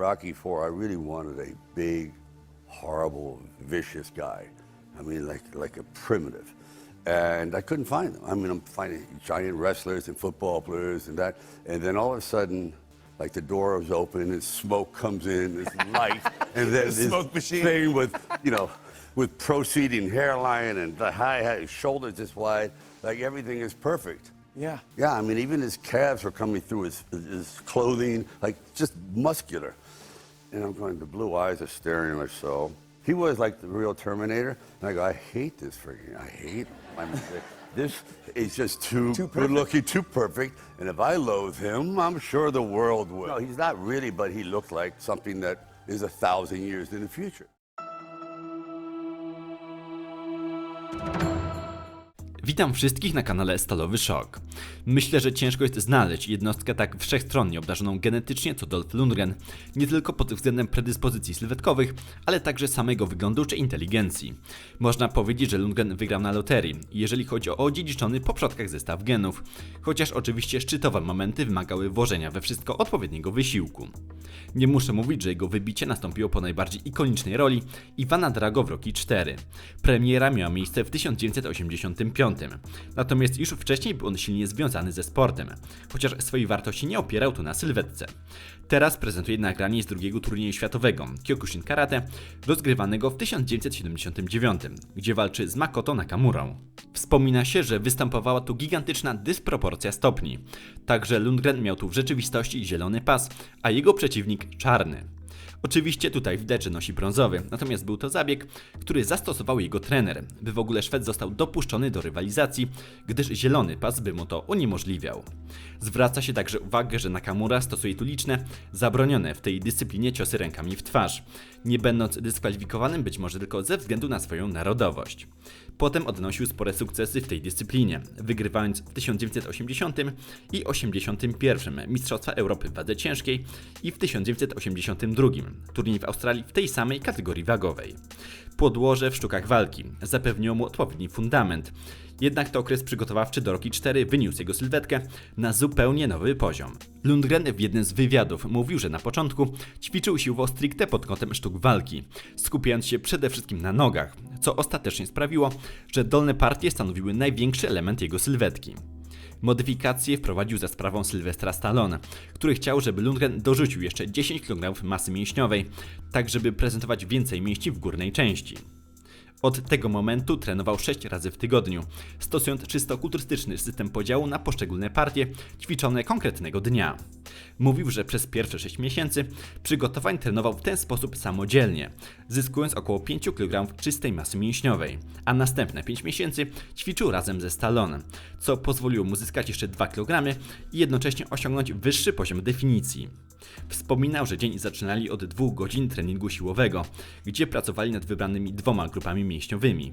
Rocky Four, I really wanted a big, horrible, vicious guy. I mean, like like a primitive. And I couldn't find them. I mean, I'm finding giant wrestlers and football players and that. And then all of a sudden, like the door is open and smoke comes in, this light, and then this smoke machine. thing with, you know, with proceeding hairline and the high, high shoulders this wide, like everything is perfect. Yeah. Yeah, I mean, even his calves were coming through his, his clothing, like just muscular. And I'm going, the blue eyes are staring like so. He was like the real Terminator. And I go, I hate this freaking, I hate, I mean, this is just too, Too good looking, too perfect. And if I loathe him, I'm sure the world will. No, he's not really, but he looked like something that is a thousand years in the future. Witam wszystkich na kanale Stalowy Szok. Myślę, że ciężko jest znaleźć jednostkę tak wszechstronnie obdarzoną genetycznie co Dolph Lundgren, nie tylko pod względem predyspozycji sylwetkowych, ale także samego wyglądu czy inteligencji. Można powiedzieć, że Lundgren wygrał na loterii, jeżeli chodzi o odziedziczony po przodkach zestaw genów, chociaż oczywiście szczytowe momenty wymagały włożenia we wszystko odpowiedniego wysiłku. Nie muszę mówić, że jego wybicie nastąpiło po najbardziej ikonicznej roli Iwana Drago w Rocky 4. Premiera miała miejsce w 1985, natomiast już wcześniej był on silnie związany ze sportem, chociaż swojej wartości nie opierał tu na sylwetce. Teraz prezentuje nagranie z drugiego turnieju światowego Kyokushin Karate, rozgrywanego w 1979, gdzie walczy z Makoto Nakamurą. Wspomina się, że występowała tu gigantyczna dysproporcja stopni, także Lundgren miał tu w rzeczywistości zielony pas, a jego przeciwnik czarny. Oczywiście tutaj widać, że nosi brązowy, natomiast był to zabieg, który zastosował jego trener, by w ogóle Szwed został dopuszczony do rywalizacji, gdyż zielony pas by mu to uniemożliwiał. Zwraca się także uwagę, że Nakamura stosuje tu liczne, zabronione w tej dyscyplinie ciosy rękami w twarz, nie będąc dyskwalifikowanym być może tylko ze względu na swoją narodowość. Potem odnosił spore sukcesy w tej dyscyplinie, wygrywając w 1980 i 81 Mistrzostwa Europy w wadze ciężkiej i w 1982 turniej w Australii w tej samej kategorii wagowej. Podłoże w sztukach walki zapewniło mu odpowiedni fundament. Jednak to okres przygotowawczy do Rocky 4 wyniósł jego sylwetkę na zupełnie nowy poziom. Lundgren w jednym z wywiadów mówił, że na początku ćwiczył siłowo stricte pod kątem sztuk walki, skupiając się przede wszystkim na nogach, co ostatecznie sprawiło, że dolne partie stanowiły największy element jego sylwetki. Modyfikacje wprowadził za sprawą Sylwestra Stallone, który chciał, żeby Lundgren dorzucił jeszcze 10 kg masy mięśniowej, tak żeby prezentować więcej mięśni w górnej części. Od tego momentu trenował 6 razy w tygodniu, stosując czysto kulturystyczny system podziału na poszczególne partie ćwiczone konkretnego dnia. Mówił, że przez pierwsze 6 miesięcy przygotowań trenował w ten sposób samodzielnie, zyskując około 5 kg czystej masy mięśniowej, a następne 5 miesięcy ćwiczył razem ze Stallone, co pozwoliło mu zyskać jeszcze 2 kg i jednocześnie osiągnąć wyższy poziom definicji. Wspominał, że dzień zaczynali od dwóch godzin treningu siłowego, gdzie pracowali nad wybranymi dwoma grupami mięśniowymi.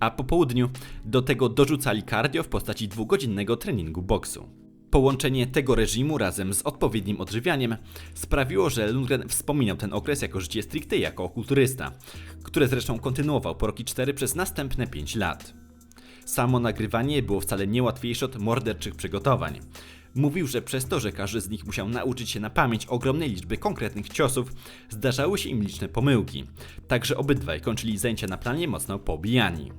A po południu do tego dorzucali cardio w postaci dwugodzinnego treningu boksu. Połączenie tego reżimu razem z odpowiednim odżywianiem sprawiło, że Lundgren wspominał ten okres jako życie stricte jako kulturysta, które zresztą kontynuował po Rocky 4 przez następne 5 lat. Samo nagrywanie było wcale nie łatwiejsze od morderczych przygotowań. Mówił, że przez to, że każdy z nich musiał nauczyć się na pamięć ogromnej liczby konkretnych ciosów, zdarzały się im liczne pomyłki. Także obydwaj kończyli zajęcia na planie mocno pobijani.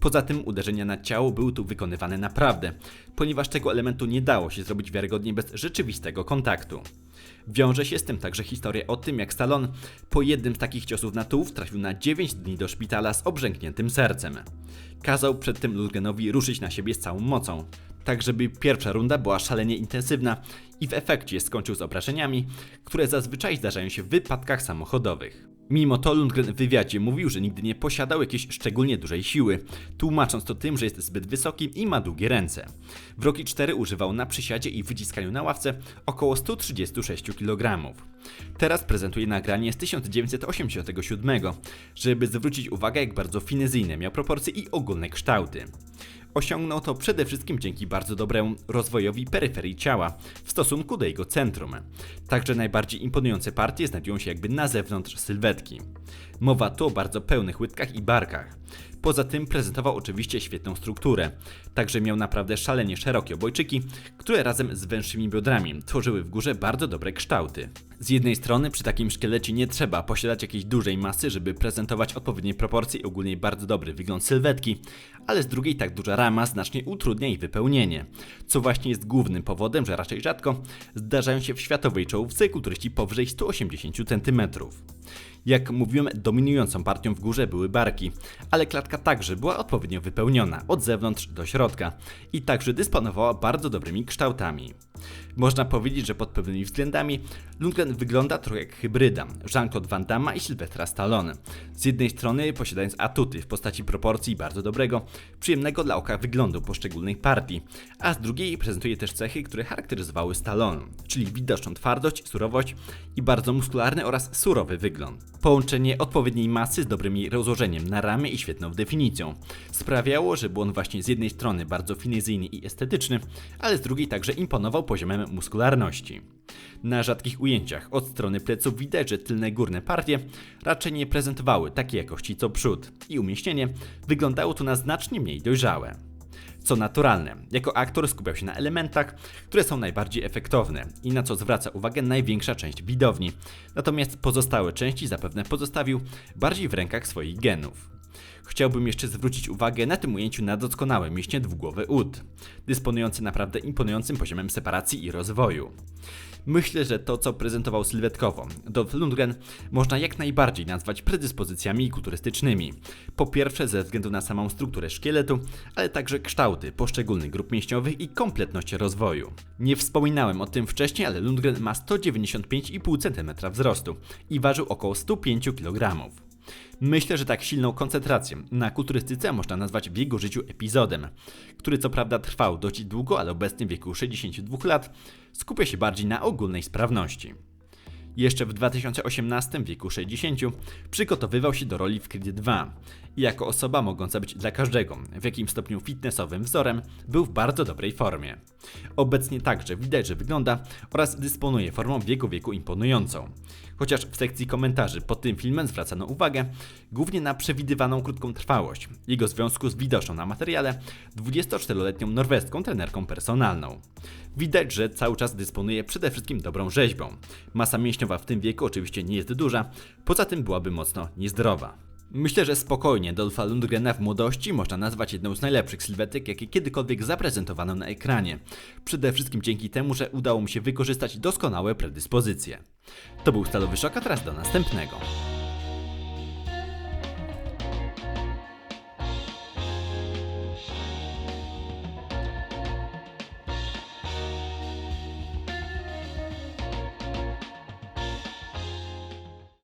Poza tym uderzenia na ciało były tu wykonywane naprawdę, ponieważ tego elementu nie dało się zrobić wiarygodnie bez rzeczywistego kontaktu. Wiąże się z tym także historia o tym, jak Stallone po jednym z takich ciosów na tułów trafił na 9 dni do szpitala z obrzękniętym sercem. Kazał przed tym Lundgrenowi ruszyć na siebie z całą mocą, tak żeby pierwsza runda była szalenie intensywna i w efekcie skończył z obrażeniami, które zazwyczaj zdarzają się w wypadkach samochodowych. Mimo to Lundgren w wywiadzie mówił, że nigdy nie posiadał jakiejś szczególnie dużej siły, tłumacząc to tym, że jest zbyt wysoki i ma długie ręce. W Rocky 4 używał na przysiadzie i wyciskaniu na ławce około 136 kg. Teraz prezentuje nagranie z 1987, żeby zwrócić uwagę jak bardzo finezyjne miał proporcje i ogólne kształty. Osiągnął to przede wszystkim dzięki bardzo dobremu rozwojowi peryferii ciała w stosunku do jego centrum. Także najbardziej imponujące partie znajdują się jakby na zewnątrz sylwetki. Mowa tu o bardzo pełnych łydkach i barkach. Poza tym prezentował oczywiście świetną strukturę, także miał naprawdę szalenie szerokie obojczyki, które razem z węższymi biodrami tworzyły w górze bardzo dobre kształty. Z jednej strony przy takim szkielecie nie trzeba posiadać jakiejś dużej masy, żeby prezentować odpowiednie proporcje i ogólnie bardzo dobry wygląd sylwetki, ale z drugiej tak duża rama znacznie utrudnia jej wypełnienie, co właśnie jest głównym powodem, że raczej rzadko zdarzają się w światowej czołówce kulturyści powyżej 180 cm. Jak mówiłem, dominującą partią w górze były barki, ale klatka także była odpowiednio wypełniona od zewnątrz do środka i także dysponowała bardzo dobrymi kształtami. Można powiedzieć, że pod pewnymi względami Lundgren wygląda trochę jak hybryda Jean-Claude Van Damme i Sylwestra Stallone. Z jednej strony posiadając atuty w postaci proporcji bardzo dobrego, przyjemnego dla oka wyglądu poszczególnych partii, a z drugiej prezentuje też cechy, które charakteryzowały Stallone, czyli widoczną twardość, surowość i bardzo muskularny oraz surowy wygląd. Połączenie odpowiedniej masy z dobrym rozłożeniem na ramię i świetną definicją sprawiało, że był on właśnie z jednej strony bardzo finezyjny i estetyczny, ale z drugiej także imponował poziomem muskularności. Na rzadkich ujęciach od strony pleców widać, że tylne górne partie raczej nie prezentowały takiej jakości co przód i umieśnienie wyglądało tu na znacznie mniej dojrzałe. Co naturalne, jako aktor skupiał się na elementach, które są najbardziej efektowne i na co zwraca uwagę największa część widowni, natomiast pozostałe części zapewne pozostawił bardziej w rękach swoich genów. Chciałbym jeszcze zwrócić uwagę na tym ujęciu na doskonały mięśnie dwugłowy ud, dysponujący naprawdę imponującym poziomem separacji i rozwoju. Myślę, że to, co prezentował sylwetkowo Dolph Lundgren, można jak najbardziej nazwać predyspozycjami kulturystycznymi. Po pierwsze, ze względu na samą strukturę szkieletu, ale także kształty poszczególnych grup mięśniowych i kompletność rozwoju. Nie wspominałem o tym wcześniej, ale Lundgren ma 195,5 cm wzrostu i ważył około 105 kg. Myślę, że tak silną koncentrację na kulturystyce można nazwać w jego życiu epizodem, który co prawda trwał dość długo, ale obecnie w wieku 62 lat skupia się bardziej na ogólnej sprawności. Jeszcze w 2018 w wieku 60 przygotowywał się do roli w Creed 2 i jako osoba mogąca być dla każdego w jakimś stopniu fitnessowym wzorem był w bardzo dobrej formie. Obecnie także widać, że wygląda oraz dysponuje formą w jego wieku imponującą. Chociaż w sekcji komentarzy pod tym filmem zwracano uwagę głównie na przewidywaną krótką trwałość jego związku z widoczną na materiale 24-letnią norweską trenerką personalną. Widać, że cały czas dysponuje przede wszystkim dobrą rzeźbą. Masa mięśniowa w tym wieku oczywiście nie jest duża, poza tym byłaby mocno niezdrowa. Myślę, że spokojnie Dolfa Lundgrena w młodości można nazwać jedną z najlepszych sylwetek, jakie kiedykolwiek zaprezentowano na ekranie. Przede wszystkim dzięki temu, że udało mu się wykorzystać doskonałe predyspozycje. To był Stalowy Szok, a teraz do następnego.